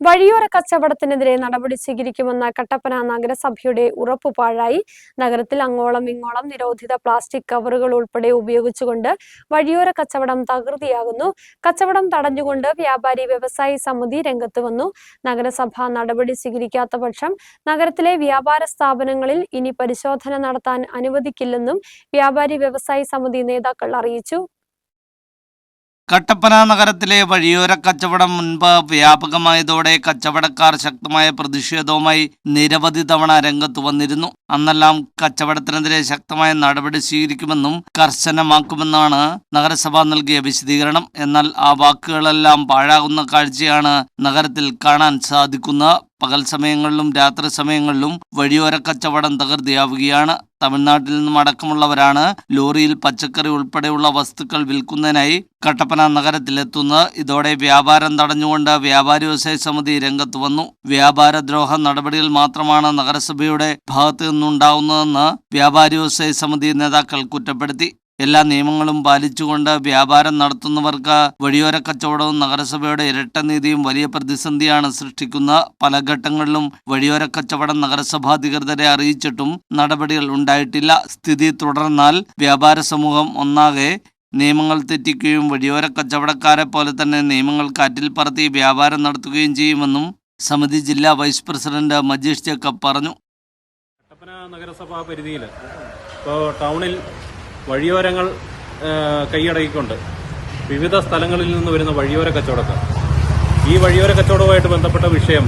വഴിയോര കച്ചവടത്തിനെതിരെ നടപടി സ്വീകരിക്കുമെന്ന കട്ടപ്പന നഗരസഭയുടെ ഉറപ്പ് പാഴായി നഗരത്തിൽ അങ്ങോളം ഇങ്ങോളം നിരോധിത പ്ലാസ്റ്റിക് കവറുകൾ ഉൾപ്പെടെ ഉപയോഗിച്ചുകൊണ്ട് വഴിയോര കച്ചവടം തകൃതിയാകുന്നു. കച്ചവടം തടഞ്ഞുകൊണ്ട് വ്യാപാരി വ്യവസായി സമിതി രംഗത്ത് വന്നു. നഗരസഭ നടപടി സ്വീകരിക്കാത്ത പക്ഷം നഗരത്തിലെ വ്യാപാര സ്ഥാപനങ്ങളിൽ ഇനി പരിശോധന നടത്താൻ അനുവദിക്കില്ലെന്നും വ്യാപാരി വ്യവസായി സമിതി നേതാക്കൾ അറിയിച്ചു. കട്ടപ്പന നഗരത്തിലെ വഴിയോര കച്ചവടം മുൻപ് വ്യാപകമായതോടെ കച്ചവടക്കാർ ശക്തമായ പ്രതിഷേധവുമായി നിരവധി തവണ രംഗത്ത് വന്നിരുന്നു. അന്നെല്ലാം കച്ചവടത്തിനെതിരെ ശക്തമായ നടപടി സ്വീകരിക്കുമെന്നും കർശനമാക്കുമെന്നാണ് നഗരസഭ നൽകിയ വിശദീകരണം. എന്നാൽ ആ വാക്കുകളെല്ലാം പാഴാകുന്ന കാഴ്ചയാണ് നഗരത്തിൽ കാണാൻ സാധിക്കുന്നത് പകൽ സമയങ്ങളിലും രാത്രി സമയങ്ങളിലും വഴിയോര കച്ചവടം തകൃതിയാവുകയാണ്. തമിഴ്നാട്ടിൽ നിന്നും അടക്കമുള്ളവരാണ് ലോറിയിൽ പച്ചക്കറി ഉൾപ്പെടെയുള്ള വസ്തുക്കൾ വിൽക്കുന്നതിനായി കട്ടപ്പന നഗരത്തിലെത്തുന്നത്. ഇതോടെ വ്യാപാരം തടഞ്ഞുകൊണ്ട് വ്യാപാരി വ്യവസായ സമിതി രംഗത്ത് വന്നു. വ്യാപാരദ്രോഹ നടപടികൾ മാത്രമാണ് നഗരസഭയുടെ ഭാഗത്തു നിന്നുണ്ടാവുന്നതെന്ന് വ്യാപാരി വ്യവസായ സമിതി നേതാക്കൾ കുറ്റപ്പെടുത്തി. എല്ലാ നിയമങ്ങളും പാലിച്ചുകൊണ്ട് വ്യാപാരം നടത്തുന്നവർക്ക് വഴിയോര കച്ചവടവും നഗരസഭയുടെ ഇരട്ട നീതിയും വലിയ പ്രതിസന്ധിയാണ് സൃഷ്ടിക്കുന്ന പല ഘട്ടങ്ങളിലും വഴിയോര കച്ചവടം നഗരസഭാധികൃതരെ അറിയിച്ചിട്ടും നടപടികൾ ഉണ്ടായിട്ടില്ല. സ്ഥിതി തുടർന്നാൽ വ്യാപാര സമൂഹം ഒന്നാകെ നിയമങ്ങൾ തെറ്റിക്കുകയും വഴിയോര കച്ചവടക്കാരെ പോലെ തന്നെ നിയമങ്ങൾ കാറ്റിൽ പറത്തി വ്യാപാരം നടത്തുകയും ചെയ്യുമെന്നും സമിതി ജില്ലാ വൈസ് പ്രസിഡന്റ് മജീഷ് ജേക്കബ് പറഞ്ഞു. നഗരസഭാ പരിധിയിൽ ഇപ്പോൾ ടൗണിൽ വഴിയോരങ്ങൾ കൈയടക്കിക്കൊണ്ട് വിവിധ സ്ഥലങ്ങളിൽ നിന്ന് വരുന്ന വഴിയോര കച്ചവടക്കാർ. ഈ വഴിയോര കച്ചവടവുമായിട്ട് ബന്ധപ്പെട്ട വിഷയം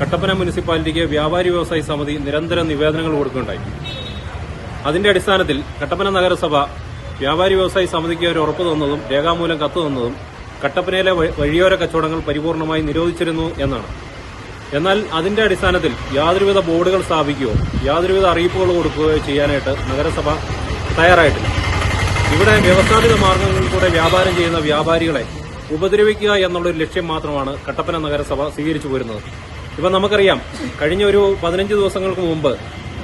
കട്ടപ്പന മുനിസിപ്പാലിറ്റിക്ക് വ്യാപാരി വ്യവസായി സമിതി നിരന്തരം നിവേദനങ്ങൾ കൊടുക്കുകയുണ്ടായി. അതിന്റെ അടിസ്ഥാനത്തിൽ കട്ടപ്പന നഗരസഭ വ്യാപാരി വ്യവസായി സമിതിക്ക് ഒരു ഉറപ്പ് തന്നതും രേഖാമൂലം കത്ത് തന്നതും കട്ടപ്പനയിലെ വഴി- വഴിയോര കച്ചവടങ്ങൾ പരിപൂർണമായി നിരോധിച്ചിരുന്നു എന്നാണ്. എന്നാൽ അതിന്റെ അടിസ്ഥാനത്തിൽ യാതൊരുവിധ ബോർഡുകൾ സ്ഥാപിക്കുകയോ യാതൊരുവിധ അറിയിപ്പുകൾ കൊടുക്കുകയോ ചെയ്യാനായിട്ട് നഗരസഭ തയ്യാറായിട്ടില്ല. ഇവിടെ വ്യവസ്ഥാപിത മാർഗങ്ങളിൽ കൂടെ വ്യാപാരം ചെയ്യുന്ന വ്യാപാരികളെ ഉപദ്രവിക്കുക എന്നുള്ളൊരു ലക്ഷ്യം മാത്രമാണ് കട്ടപ്പന നഗരസഭ സ്വീകരിച്ചു പോരുന്നത്. ഇപ്പം നമുക്കറിയാം കഴിഞ്ഞ ഒരു പതിനഞ്ച് ദിവസങ്ങൾക്ക് മുമ്പ്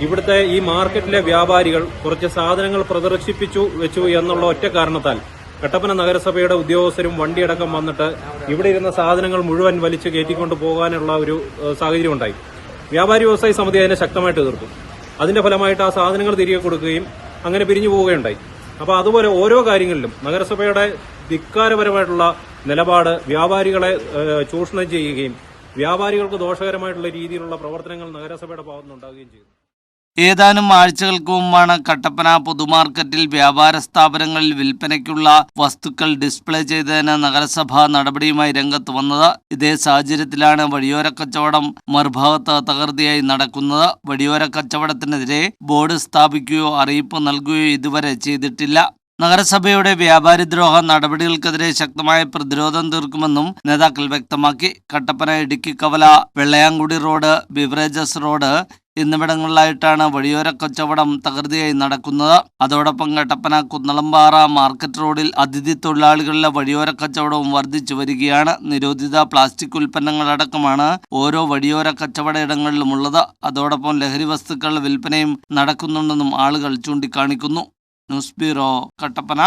ഇവിടുത്തെ ഈ മാർക്കറ്റിലെ വ്യാപാരികൾ കുറച്ച് സാധനങ്ങൾ പ്രദർശിപ്പിച്ചു വെച്ചു എന്നുള്ള ഒറ്റ കാരണത്താൽ കട്ടപ്പന നഗരസഭയുടെ ഉദ്യോഗസ്ഥരും വണ്ടിയടക്കം വന്നിട്ട് ഇവിടെ ഇരുന്ന സാധനങ്ങൾ മുഴുവൻ വലിച്ചു കയറ്റിക്കൊണ്ട് പോകാനുള്ള ഒരു സാഹചര്യം ഉണ്ടായി. വ്യാപാരി വ്യവസായി സമിതി അതിനെ ശക്തമായിട്ട് എതിർത്തു. അതിന്റെ ഫലമായിട്ട് ആ സാധനങ്ങൾ തിരികെ കൊടുക്കുകയും അങ്ങനെ പിരിഞ്ഞു പോവുകയുണ്ടായി. അപ്പോൾ അതുപോലെ ഓരോ കാര്യങ്ങളിലും നഗരസഭയുടെ ധിക്കാരപരമായിട്ടുള്ള നിലപാട് വ്യാപാരികളെ ചൂഷണം ചെയ്യുകയും വ്യാപാരികൾക്ക് ദോഷകരമായിട്ടുള്ള രീതിയിലുള്ള പ്രവർത്തനങ്ങൾ നഗരസഭയുടെ ഭാഗത്തുനിന്നുണ്ടാകുകയും ചെയ്തു. ഏതാനും ആഴ്ചകൾക്ക് മുമ്പാണ് കട്ടപ്പന പൊതുമാർക്കറ്റിൽ വ്യാപാര സ്ഥാപനങ്ങളിൽ വിൽപ്പനയ്ക്കുള്ള വസ്തുക്കൾ ഡിസ്പ്ലേ ചെയ്തതിന് നഗരസഭ നടപടിയുമായി രംഗത്ത് വന്നത്. ഇതേ സാഹചര്യത്തിലാണ് വഴിയോര കച്ചവടം മറുഭാഗത്ത് തകൃതിയായി നടക്കുന്നത്. വഴിയോര കച്ചവടത്തിനെതിരെ ബോർഡ് സ്ഥാപിക്കുകയോ അറിയിപ്പ് നൽകുകയോ ഇതുവരെ ചെയ്തിട്ടില്ല. നഗരസഭയുടെ വ്യാപാരിദ്രോഹ നടപടികൾക്കെതിരെ ശക്തമായ പ്രതിരോധം തീർക്കുമെന്നും നേതാക്കൾ വ്യക്തമാക്കി. കട്ടപ്പന ഇടുക്കി കവല വെള്ളയാങ്കുടി റോഡ് ബിവറേജസ് റോഡ് എന്നിവിടങ്ങളിലായിട്ടാണ് വഴിയോര കച്ചവടം തകൃതിയായി നടക്കുന്നത്. അതോടൊപ്പം കട്ടപ്പന കുന്നളമ്പാറ മാർക്കറ്റ് റോഡിൽ അതിഥി തൊഴിലാളികളിലെ വഴിയോര കച്ചവടവും വർദ്ധിച്ചു വരികയാണ്. നിരോധിത പ്ലാസ്റ്റിക് ഉൽപ്പന്നങ്ങളടക്കമാണ് ഓരോ വഴിയോര കച്ചവട ഇടങ്ങളിലും ഉള്ളത്. അതോടൊപ്പം ലഹരി വസ്തുക്കളുടെ വിൽപ്പനയും നടക്കുന്നുണ്ടെന്നും ആളുകൾ ചൂണ്ടിക്കാണിക്കുന്നു. News bureau Kattappana.